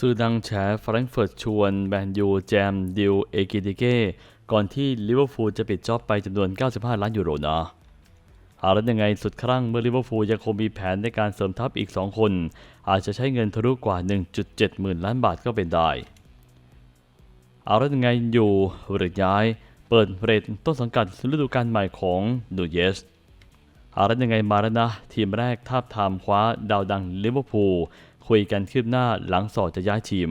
สื่อดังแฉแฟรงก์เฟิร์ตชวนแมนยูแจมดิวเอกิติเก้ก่อนที่ลิเวอร์พูลจะปิดจ็อบไปจำนวน 95 ล้านยูโรนะเอาแล้วยังไงสุดครั้งเมื่อลิเวอร์พูลยังคงมีแผนในการเสริมทัพอีก 2 คน อาจจะใช้เงินทะลุกว่า 1.7 หมื่นล้านบาทก็เป็นได้ เอาแล้วยังไงอยู่หรือย้าย เปิดเรทต้นสังกัดฤดูกาลใหม่ของนูเยสเอาแล้วยังไงมาแล้วนะ ทีมแรกทาบทามคว้าดาวดังลิเวอร์พูล คุยกันคืบหน้าหลังสอดจะย้ายทีม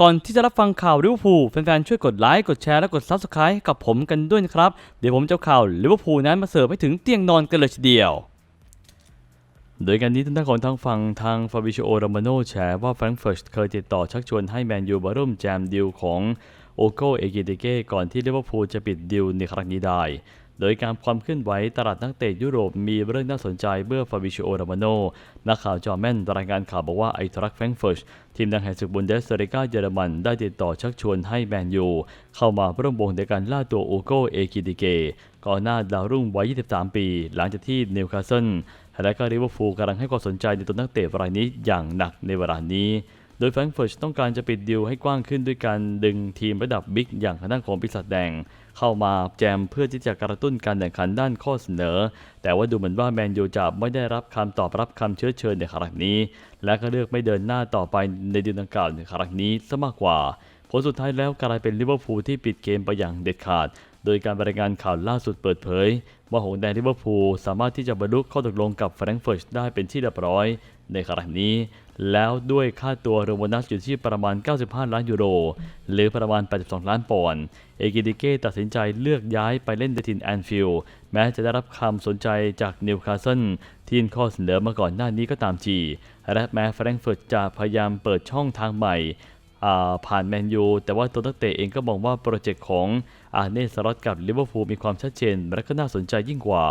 ก่อนที่จะรับฟังข่าวลิเวอร์พูลแฟนๆช่วยกดไลค์กดแชร์และกด Subscribe กับผมกันด้วยนะครับ เดี๋ยวผมจะเอาข่าวลิเวอร์พูลนั้นมาเสิร์ฟให้ถึงเตียงนอนกันเลยทีเดียว โดยการนี้ทางด้านของทางฝั่งทางฟาบิโชโอโรมาโนแฉว่าแฟรงก์เฟิร์ตเคยติดต่อชักชวนให้แมนยูมาร่วมแจมดีลของโอโกเอกิเดเก้ก่อนที่ลิเวอร์พูลจะปิดดีลในครั้งนี้ได้ โดยการความเคลื่อนไหวตลาดนักเตะยุโรปมีเรื่องน่าสนใจเมื่อฟาบิโชโอโรมาโนนักข่าวจอแมนรายงานข่าวบอกว่าไอทรักแฟรงเฟิร์ตทีมดังแห่งศึกบุนเดสลิกาเยอรมันได้ติดต่อชักชวนให้แมนยูเข้ามาร่วมวงในการล่าตัวโอโกเอกิเดเกก่อนหน้าดาวรุ่งวัย 23 ปี หลังจากที่นิวคาสเซิลและก็ลิเวอร์พูลกำลังให้ความสนใจในตัวนักเตะรายนี้อย่างหนักในเวลานี้โดยแฟรงเฟิร์ตต้องการจะปิดดีลให้กว้างขึ้นด้วยการดึงทีมระดับบิ๊กอย่างทางด้านของปีศาจแดง เข้ามาแจมเพื่อที่จะกระตุ้นการแข่งขันด้านข้อเสนอ แต่ว่าดูเหมือนว่าแมนยูจะไม่ได้รับคำตอบรับคำเชื้อเชิญในครั้งนี้ และก็เลือกไม่เดินหน้าต่อไปในเดือนดังกล่าวในครั้งนี้ซะมากกว่า ผลสุดท้ายแล้วกลายเป็นลิเวอร์พูลที่ปิดเกมไปอย่างเด็ดขาด โดยการรายงานข่าวล่าสุดเปิดเผย ว่าหงส์แดงลิเวอร์พูลสามารถที่จะบรรลุข้อตกลงกับแฟรงก์เฟิร์ตได้เป็นที่เรียบร้อย ในขณะนี้ แล้วด้วยค่าตัวรวมโบนัสอยู่ที่ประมาณ 95 ล้านยูโร หรือประมาณ 82 ล้านปอนด์ เอกิดิเก้ตัดสินใจเลือกย้ายไปเล่นในถิ่นแอนฟิลด์แม้จะได้รับคำสนใจจากนิวคาสเซิลที่นข้อเสนอมาก่อนหน้านี้ก็ตามทีและแม้แฟรงก์เฟิร์ตจะพยายามเปิดช่องทางใหม่ผ่านแมนยูแต่ว่าตัวนักเตะเองก็มองว่าโปรเจกต์ของอาร์เน่สล็อตกับลิเวอร์พูลมีความชัดเจน และก็น่าสนใจยิ่งกว่า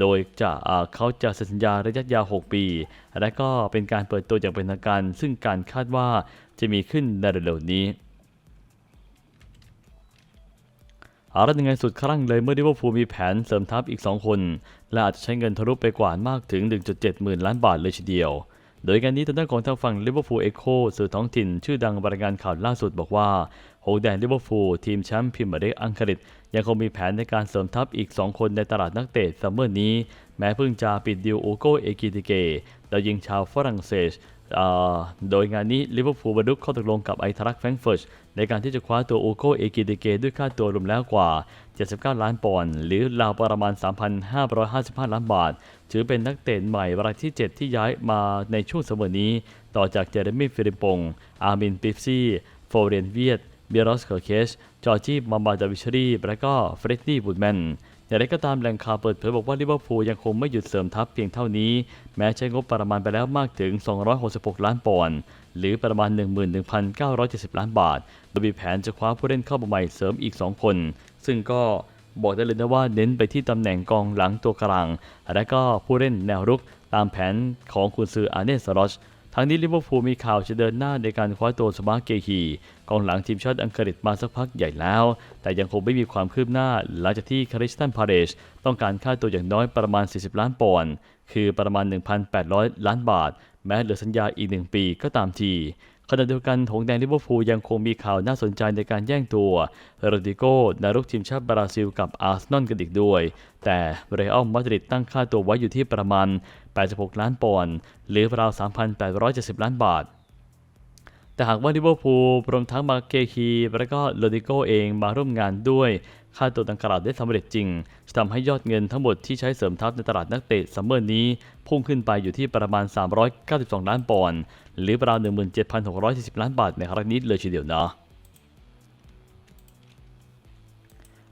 โดยจะเขาจะเซ็นสัญญาระยะยาว 6 ปี และก็เป็นการเปิดตัวอย่างเป็นทางการ ซึ่งการคาดว่าจะมีขึ้นในเร็วๆนี้เอาละยังไงสุดครั้งเลยเมื่อลิเวอร์พูลมีแผนเสริมทัพอีก 2 คน และอาจจะใช้เงินทะลุไปกว่ามากถึง 1.7 หมื่นล้านบาทเลยทีเดียว โดยการนี้ทางด้านของทางฝั่งลิเวอร์พูลเอ็กโคสื่อท้องถิ่น ชื่อดังบรรยายงานข่าวล่าสุดบอกว่าโฮแดนลิเวอร์พูลทีมแชมป์พรีเมียร์ลีกอังกฤษ ยังคงมีแผนในการเสริมทัพอีก 2 คนในตลาดนักเตะซัมเมอร์นี้ แม้เพิ่งจะปิดดิวโอโกเอกิติเกดาวยิงชาวฝรั่งเศสโดยงานนี้ลิเวอร์พูลบรรลุข้อตกลงกับไอทรักแฟรงเฟิร์ตในการที่จะคว้าตัวโอโกเอกิติเกด้วยค่าตัวรวมแล้วกว่า 79 ล้านปอนด์หรือราวประมาณ 3,555 ล้านบาท ถือเป็นนักเตะใหม่รายที่ 7 ที่ย้ายมาในช่วงเสมอนี้ ต่อจากเจเรมี่ฟิลิปปง อาร์มินปิฟซี่ โฟเรนเวียต เบียรอสเคอร์เคชจอร์จีมัมบาดาวิชรีและก็เฟรดดี้บูดแมนอย่างไรก็ตามแหล่งข่าวเปิดเผยบอกว่าลิเวอร์พูลยังคงไม่หยุดเสริมทัพเพียงเท่านี้ แม้ใช้งบประมาณไปแล้วมากถึง 266 ล้านปอนด์หรือประมาณ 11,970 ล้านบาท โดยมีแผนจะคว้าผู้เล่นเข้ามาใหม่เสริมอีก 2 คน ซึ่งก็บอกได้เลยนะว่าเน้นไปที่ตำแหน่งกองหลังตัวกลาง และก็ผู้เล่นแนวรุกตามแผนของคุณซืออาเนสลอช ทั้งนี้ลิเวอร์พูลมีข่าวจะเดินหน้าในการคว้าตัวสมาร์เกฮีกองหลังทีมชาติอังกฤษมาสักพักใหญ่แล้ว แต่ยังคงไม่มีความคืบหน้าหลังจากที่คาริสตันพาเรชต้องการค่าตัวอย่างน้อยประมาณ 40 ล้านปอนด์คือประมาณ 1,800 ล้านบาท แม้เหลือสัญญาอีกหนึ่งปีก็ตามทีขณะเดียวกันหงแดงลิเวอร์พูลยังคงมีข่าวน่าสนใจในการแย่งตัวโรดิโกนารุกทีมชาติบราซิลกับอาร์เซนอลกันอีกด้วย แต่เรอัลมาดริดตั้งค่าตัวไว้อยู่ที่ประมาณ 86 ล้านปอนด์หรือราว 3,870 ล้านบาท แต่หากว่าลิเวอร์พูลรวมทั้งมาเกฮีและก็โรดิโกเองมาร่วมงานด้วย ค่าตัวดังกล่าวได้สำเร็จจริง จะทำให้ยอดเงินทั้งหมดที่ใช้เสริมทัพในตลาดนักเตะซัมเมอร์นี้ พุ่งขึ้นไปอยู่ที่ประมาณ 392 ล้านปอนด์หรือราว 17,640 ล้านบาทในครั้งนี้เลยทีเดียวนะ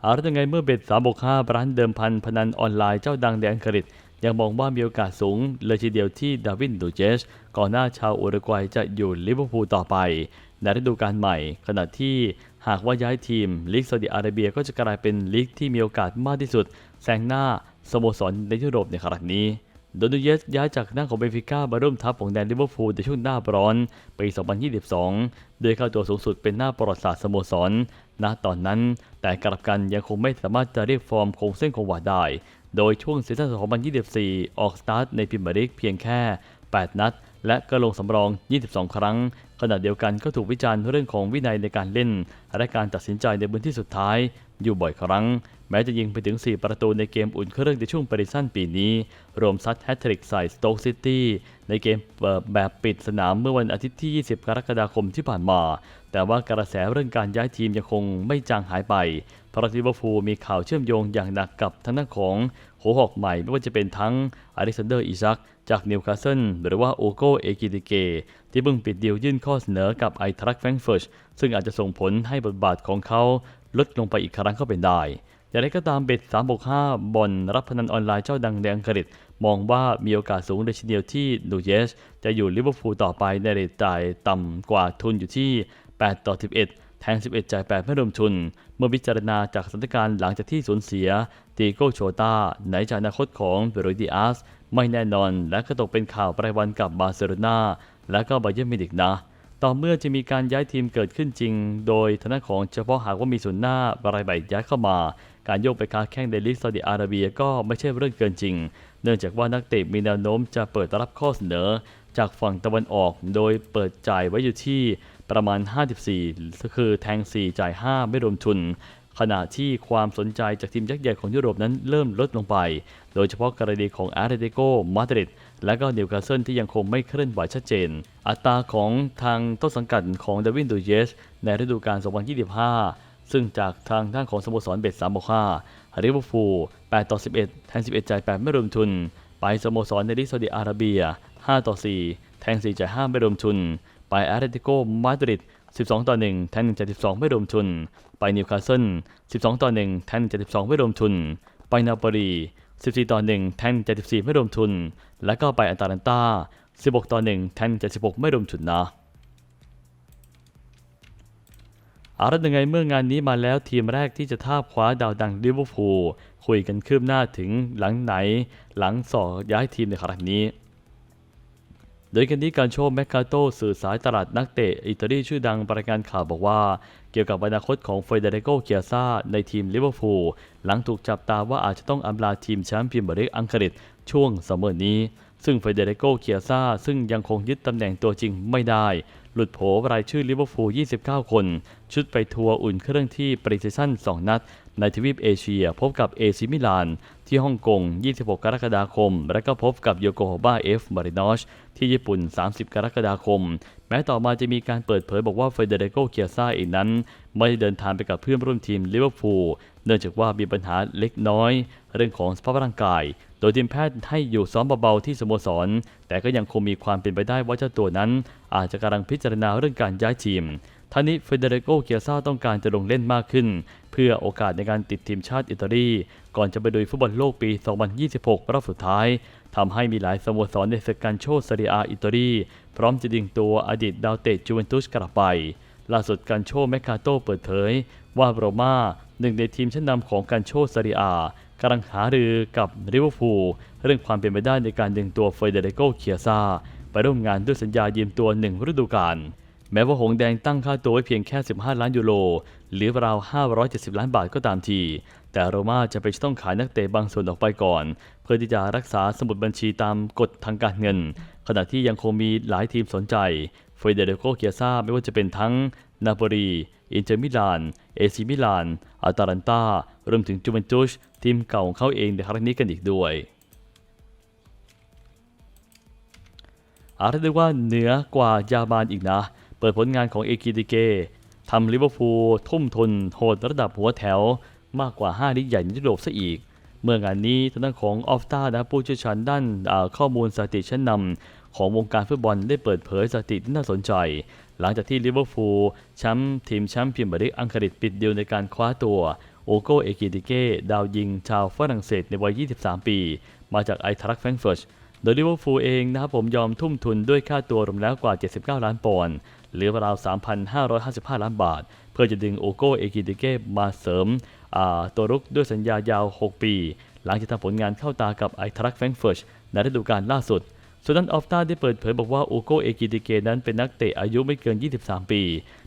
อาละยังไงเมื่อเบ็ด3บวก5ร้านเดิมพันพนันออนไลน์เจ้าดังในอังกฤษ ยังมองว่ามีโอกาสสูงเลยทีเดียวที่ดาวินดูเจสก่อนหน้าชาวอุรุกวัยจะอยู่ลิเวอร์พูลต่อไปในฤดูกาลใหม่ ขณะที่หากว่าย้ายทีมลีกซาอุดิอาระเบียก็จะกลายเป็นลีกที่มีโอกาสมากที่สุดแซงหน้าสโมสรในยุโรปในครั้งนี้โดนูเยสย้ายจากหน้าของเบนฟิก้ามาร่วมทัพของแดนลิเวอร์พูลในช่วงหน้าร้อนปี 2022 โดยค่าตัวสูงสุดเป็นหน้าประวัติศาสตร์สโมสรณตอนนั้น แต่กลับกันยังคงไม่สามารถจะเรียกฟอร์มคงเส้นคงวาได้ โดยช่วงซีซั่น2024 ออกสตาร์ทในพรีเมียร์ลีกเพียงแค่ 8 นัด และก็ลงสำรอง 22 ครั้ง ขณะเดียวกันก็ถูกวิจารณ์เรื่องของวินัยในการเล่น และการตัดสินใจในพื้นที่สุดท้ายอยู่บ่อยครั้ง แม้จะยิงไปถึง 4 ประตูในเกมอุ่นเครื่องในช่วงปริซันปีนี้ รวมซัดแฮตทริกใส่สโต๊กซิตี้ในเกมเปิดแบบปิดสนามเมื่อวันอาทิตย์ที่ 20 กรกฎาคมที่ผ่านมา แต่ว่ากระแสเรื่องการย้ายทีมยังคงไม่จางหายไป พราะลิเวอร์พูลมีข่าวเชื่อมโยงอย่างหนักกับทางด้านของโหหอกใหม่ ไม่ว่าจะเป็นทั้งอเล็กซานเดอร์อิซักจากนิวคาสเซิลหรือว่าโอโกเอกิติเก ที่เพิ่งปิดดีลยื่นข้อเสนอกับไอทรัคแฟรงเฟิร์ตซึ่งอาจจะส่งผลให้บทบาทของเขาลดลงไปอีกครั้งก็เป็นได้อย่างไรก็ตามเบ็ด365 บอลรับพนันออนไลน์เจ้าดังในอังกฤษมองว่ามีโอกาสสูงเลยทีเดียวที่นูเยส จะอยู่ลิเวอร์พูลต่อไปในเรทจ่ายต่ำกว่าทุนอยู่ที่ 8 ต่อ 11 แทง11 จ่าย 8 ไม่รวมทุน เมื่อพิจารณาจากสถานการณ์หลังจากที่สูญเสียตีโกโชตาไหนจากอนาคตของเบโรดิอาสไม่แน่นอนและก็ตกเป็นข่าวรายวันกับบาร์เซโลนาและก็บาเยิร์มิวนิกนะต่อเมื่อจะมีการย้ายทีมเกิดขึ้นจริง โดยทางด้านของเฉพาะหากว่ามีส่วนหน้ารายใบย้ายเข้ามา การโยกไปค้าแข่งในลีกซาอุดิอาระเบียก็ไม่ใช่เรื่องเกินจริง เนื่องจากว่านักเตะมีแนวโน้มจะเปิดรับข้อเสนอ จากฝั่งตะวันออก โดยเปิดจ่ายไว้อยู่ที่ ประมาณ 54 คือแทง 4 จ่าย 5 ไม่รวมทุน ขณะที่ความสนใจจากทีมยักษ์ใหญ่ของยุโรปนั้นเริ่มลดลงไป โดยเฉพาะกรณีของอาร์เตติโกมาดริดและก็นิวคาสเซิลที่ยังคงไม่เคลื่อนไหวชัดเจน อัตราของทางต้นสังกัดของดาวินดูเยส ในฤดูกาล 2025 ซึ่งจากทางด้านของสโมสรเบส365ลิเวอร์พูล8ต่อ 11 แทง11 จ่าย 8 ไม่รวมทุน ไปสโมสรในลีกซาอุดิอาระเบีย 5 ต่อ 4 แทง 4 จ่าย 5 ไม่รวมทุน ไปอาร์เตติโกมาดริด 12 ต่อ 1 แทง1จ่าย12ไม่รวมทุน ไปนิวคาสเซิล 12 ต่อ 1 แทง1จ่าย12ไม่รวมทุน ไปนาปลี14 ต่อ 1 แทง1จ่าย14ไม่รวมทุน และก็ไปอัตาลันตา 16 ต่อ 1 แทง1จ่าย16ไม่รวมทุนนะอาละยังไงเมื่องานนี้มาแล้วทีมแรกที่จะทาคว้าดาวดังลิเวอร์พูลคุยกันคืบหน้าถึงหลังไหน หลังสอย้ายทีมในครั้งนี้ โดยกันนี้การโชว์แมคคาโตสื่อสายตลาดนักเตะอิตาลีชื่อดังประกาศข่าวบอกว่า เกี่ยวกับอนาคตของเฟเดริโกเกียซาในทีมลิเวอร์พูลหลังถูกจับตาว่าอาจจะต้องอำลาทีมแชมป์พรีเมียร์ลีกอังกฤษช่วงซัมเมอร์นี้ ซึ่งเฟเดริโกเกียซาซึ่งยังคงยึดตำแหน่งตัวจริงไม่ได้ หลุดโผรายชื่อลิเวอร์พูล 29 คน ชุดไปทัวร์อุ่นเครื่องที่ปริซิชั่น 2 นัด ในทวีปเอเชียพบกับเอซิมิลาน ที่ฮ่องกง 26 กรกฎาคม และก็พบกับโยโกฮาม่าเอฟมารินอชที่ญี่ปุ่น 30 กรกฎาคม แม้ต่อมาจะมีการเปิดเผยบอกว่าเฟเดริโกเคียซ่าเองนั้น ไม่ได้เดินทางไปกับเพื่อนร่วมทีมลิเวอร์พูลเนื่องจากว่ามีปัญหาเล็กน้อย เรื่องของสภาพร่างกาย โดยทีมแพทย์ให้อยู่ซ้อมเบาๆที่สโมสร แต่ก็ยังคงมีความเป็นไปได้ว่าเจ้าตัวนั้น อาจจะกำลังพิจารณาเรื่องการย้ายทีม ท่านี้เฟเดริโกเกียซ่าต้องการจะลงเล่นมากขึ้น เพื่อโอกาสในการติดทีมชาติอิตาลี ก่อนจะไปดูฟุตบอลโลกปี 2026 รอบสุดท้ายทำให้มีหลายสโมสรในศึกการโชซีเรียอิตาลีพร้อมจะดึงตัวอดีตดาวเตะจูเวนตุสกลับไปล่าสุดการโชแมคคาโตเปิดเผย ว่าโรม่าหนึ่งในทีมชั้นนำของการโชซีเรียกำลังหารือกับลิเวอร์พูลเรื่องความเป็นไปได้ในการดึงตัวเฟเดริโกเคียซาไปร่วมงานด้วยสัญญายืมตัวหนึ่งฤดูกาล แม้ว่าหงแดงตั้งค่าตัวไว้เพียงแค่ 15 ล้านยูโรหรือราว 570 ล้านบาทก็ตามที แต่โรม่าจะไปต้องขายนักเตะบางส่วนออกไปก่อน เพื่อที่จะรักษาสมุดบัญชีตามกฎทางการเงิน ขณะที่ยังคงมีหลายทีมสนใจเฟเดริโกเกียซ่าไม่ว่าจะเป็นทั้งนาโปลีอินเตอร์มิลาน เอซิมิลาน อาตาลันตารวมถึงจูเวนตุสทีมเก่าของเขาเองในครั้งนี้กันอีกด้วยอาจจะเรียกว่าเหนือกว่ายาบานอีกนะ เปิดผลงานของเอกิติเกทำลิเวอร์พูลทุ่มทุนโหดระดับหัวแถวมากกว่า 5 ลิกใหญ่ในยุโรปซะอีก เมื่องานนี้ทางด้านของออฟตานะผู้เชี่ยวชาญด้านข้อมูลสถิติชั้นนำของวงการฟุตบอลได้เปิดเผยสถิติที่น่าสนใจ หลังจากที่ลิเวอร์พูลแชมป์ทีมแชมป์พรีเมียร์ลีกอังกฤษปิดเดีลในการคว้าตัวโอโกเอกิติเกดาวยิงชาวฝรั่งเศสในวัย 23 ปี มาจากไอทรัคแฟรงเฟิร์ตโดยลิเวอร์พูลเองนะครับผมยอมทุ่มทุนด้วยค่าตัวรวมแล้วกว่า 79 ล้านปอนด์ หรือราว 3,555 ล้านบาท เพื่อจะดึงโอโกเอกิติเกมาเสริมตัวรุกด้วยสัญญายาว 6 ปี หลังจากทำผลงานเข้าตากับไอทรัคแฟรงก์เฟิร์ตในฤดูกาลล่าสุดส่วนนั้นออฟตาได้เปิดเผยบอกว่าโอโกเอกิติเกนั้นเป็นนักเตะอายุไม่เกิน 23 ปี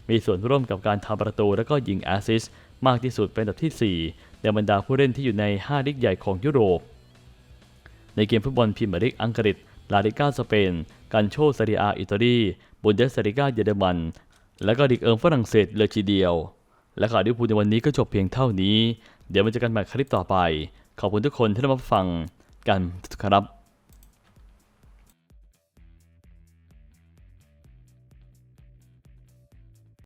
มีส่วนร่วมกับการทำประตูและก็ยิงแอสซิสมากที่สุดเป็นอันดับที่ 4 ในบรรดาผู้เล่นที่อยู่ใน 5ลีกใหญ่ของยุโรป ในเกมฟุตบอลพรีเมียร์ลีกอังกฤษ ลาลิก้าสเปน กันโชซเรียอิตาลี บุนเดสริกาเยอรมัน และก็ลีกเอิงฝรั่งเศสเลยทีเดียว และข่าวลิเวพูดในวันนี้ก็จบเพียงเท่านี้ เดี๋ยวมาเจอกันใหม่คลิปต่อไป ขอบคุณทุกคนที่รับฟังกันครับ